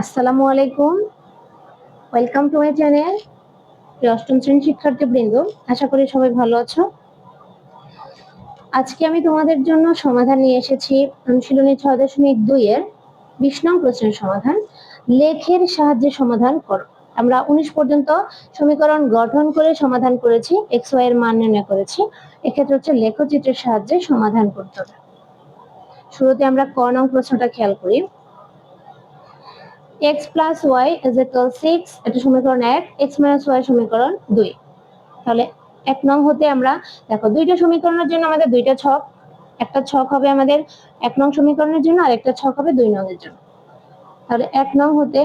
আসসালামু আলাইকুম। Welcome to my channel অষ্টম শ্রেণি শিক্ষার্থীবৃন্দ। আশা করি সবাই ভালো আছো। আজকে আমি তোমাদের জন্য সমাধান নিয়ে এসেছি অনুশীলনী ছয় দশমিক দুই এর বিশ নং প্রশ্নের সমাধান। লেখের সাহায্যে সমাধান করো। আমরা উনিশ পর্যন্ত সমীকরণ গঠন করে সমাধান করেছি, এক্স ওয়াই এর মান নির্ণয় করেছি। এক্ষেত্রে হচ্ছে লেখচিত্রের সাহায্যে সমাধান করতে হবে। শুরুতে আমরা ক নং প্রশ্নটা খেয়াল করি। X plus Y is equal six এটা সমীকরণ এক এক্স মাইনাস ওয়াই সমীকরণ দুই। তাহলে এক নং হতে আমরা, দেখো দুইটা সমীকরণের জন্য আমাদের দুইটা ছক, একটা ছক হবে আমাদের এক নং সমীকরণের জন্য আর একটা ছক হবে দুই নং এর জন্য। তাহলে এক নং হতে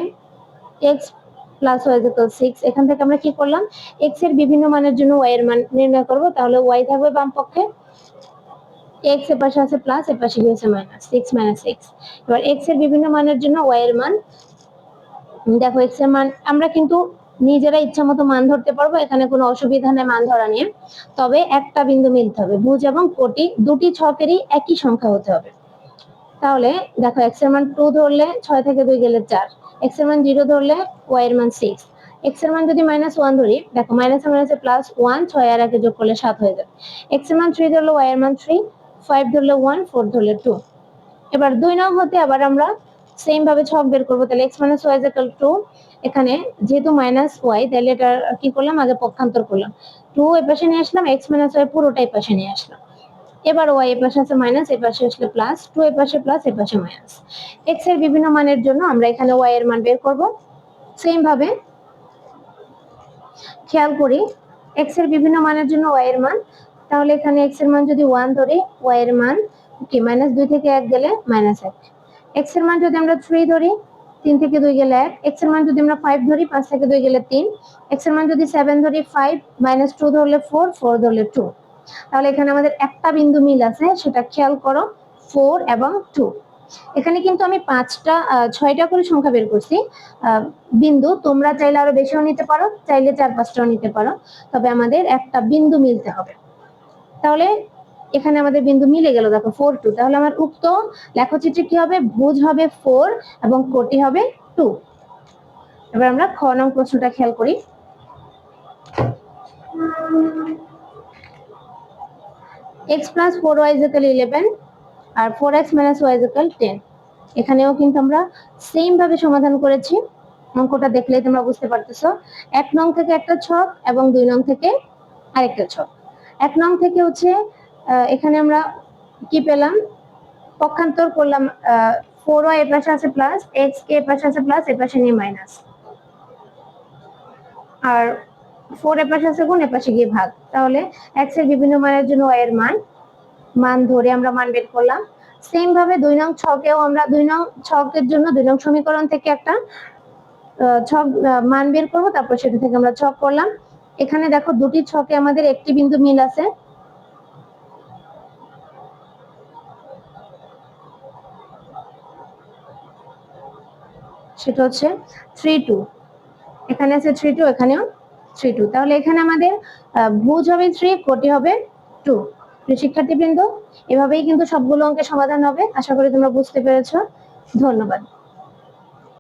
X plus Y equal six এখান থেকে আমরা কি করলাম? এক্সের বিভিন্ন মানের জন্য ওয়াই এর মান নির্ণয় করব, তাহলে ওয়াই থাকবে বাম পক্ষে। এক্সের পাশে আছে প্লাস এর পাশে হয়েছে মাইনাস সিক্স মাইনাস সিক্স এবার এক্সের বিভিন্ন মানের জন্য ওয়াই এর মান দেখো এক্সের মান, আমরা কিন্তু নিজেরা ইচ্ছা মতো মান ধরতে পারব, এখানে কোনো অসুবিধা নেই মান ধরা নিয়ে। তবে একটা বিন্দু মিলতে হবে, ভুজ এবং কোটি দুটি ছকেরই একই সংখ্যা হতে হবে। তাহলে দেখো এক্সের মান টু ধরলে ছয় থেকে দুই গেলে চার এক্সের মান জিরো ধরলে ওয়াই এর মান সিক্স এক্সের মান যদি মাইনাস ওয়ান ধরি, দেখো মাইনাস মাইনাসে প্লাস ওয়ান ছয় আর একে যোগ করলে সাত হয়ে যাবে। এক্সের মান থ্রি ধরলে ওয়াই এর মান থ্রি ফাইভ ধরলে ওয়ান ফোর ধরলে টু এবার দুই নং হতে আবার আমরা সেম ভাবে ছক বের করব, তাহলে X minus Y equal two এখানে যেহেতু মাইনাস ওয়াই তাহলে এটা কি করলাম? আগে পক্ষান্তর করলাম। টু এ পাশে নিয়ে আসলাম এক্স মাইনাস ওয়াই পুরোটাই পাশে নিয়ে আসলাম। এবার ওয়াই এ পাশে আছে মাইনাস এ পাশে আসলে প্লাস টু এ পাশে প্লাস এ পাশে মাইনাস এক্সের বিভিন্ন মানের জন্য আমরা এখানে ওয়াই এর মান বের করব। সেম ভাবে খেয়াল করি এক্সের বিভিন্ন মানের জন্য ওয়াই এর মান। তাহলে এখানে এক্সের মান যদি ওয়ান ধরে ওয়াই এর মান কি মাইনাস দুই থেকে এক গেলে মাইনাস এক। এক্সের মান যদি আমরা থ্রি ধরি, তিন থেকে দুই গেলে এক। এক্সের মান যদি আমরা ফাইভ ধরি, পাঁচ থেকে দুই গেলে তিন। এক্সের মান যদি সেভেন ধরি ফাইভ মাইনাস টু ধরলে ফোর ফোর ধরলে টু তাহলে এখানে আমাদের একটা বিন্দু মিল আছে, সেটা খেয়াল করো ফোর এবং টু এখানে কিন্তু আমি পাঁচটা ছয়টা করে সংখ্যা বের করছি। বিন্দু, তোমরা চাইলে আরও বেশিও নিতে পারো, চাইলে চার পাঁচটাও নিতে পারো। তবে আমাদের একটা বিন্দু মিলতে হবে। তাহলে এখানে আমাদের বিন্দু মিলে গেল, দেখো ফোর টু তাহলে আমার উক্ত লেখচিত্রে কি হবে? ভুজ হবে ফোর এবং কোটি হবে টু এবার আমরা খ নং প্রশ্নটা খেয়াল করি। X plus four Y eleven R four X minus Y is equal ten এখানেও কিন্তু আমরা সেম ভাবে সমাধান করেছি। অঙ্কটা দেখলেই তোমরা বুঝতে পারতেছো। এক নং থেকে একটা ছক এবং দুই নং থেকে আরেকটা ছক। এক নং থেকে হচ্ছে এখানে আমরা কি পেলাম? পক্ষান্তর করলাম ফোর ওয়াই এপাশে আছে প্লাস এক্স কে এপাশে আছে প্লাস এপাশে নিয়ে মাইনাস আর ফোর এপাশে আছে গুণ এপাশে গিয়ে ভাগ। তাহলে এক্সের বিভিন্ন মানের জন্য ওয়াই এর মান মান ধরে আমরা মান বের করলাম। সেম ভাবে দুই নং ছকেও আমরা দুই নং ছকের জন্য দুই নং সমীকরণ থেকে একটা ছক মান বের করব, তারপর সেটা থেকে আমরা ছক করলাম। এখানে দেখো দুটি ছকে আমাদের একটি বিন্দু মিল আছে। সেটা হচ্ছে থ্রি টু এখানে আছে থ্রি টু এখানেও থ্রি টু তাহলে এখানে আমাদের ভুজ হবে থ্রি কোটি হবে টু শিক্ষার্থীবৃন্দ, এভাবেই কিন্তু সবগুলো অঙ্কের সমাধান হবে। আশা করি তোমরা বুঝতে পেরেছ। ধন্যবাদ।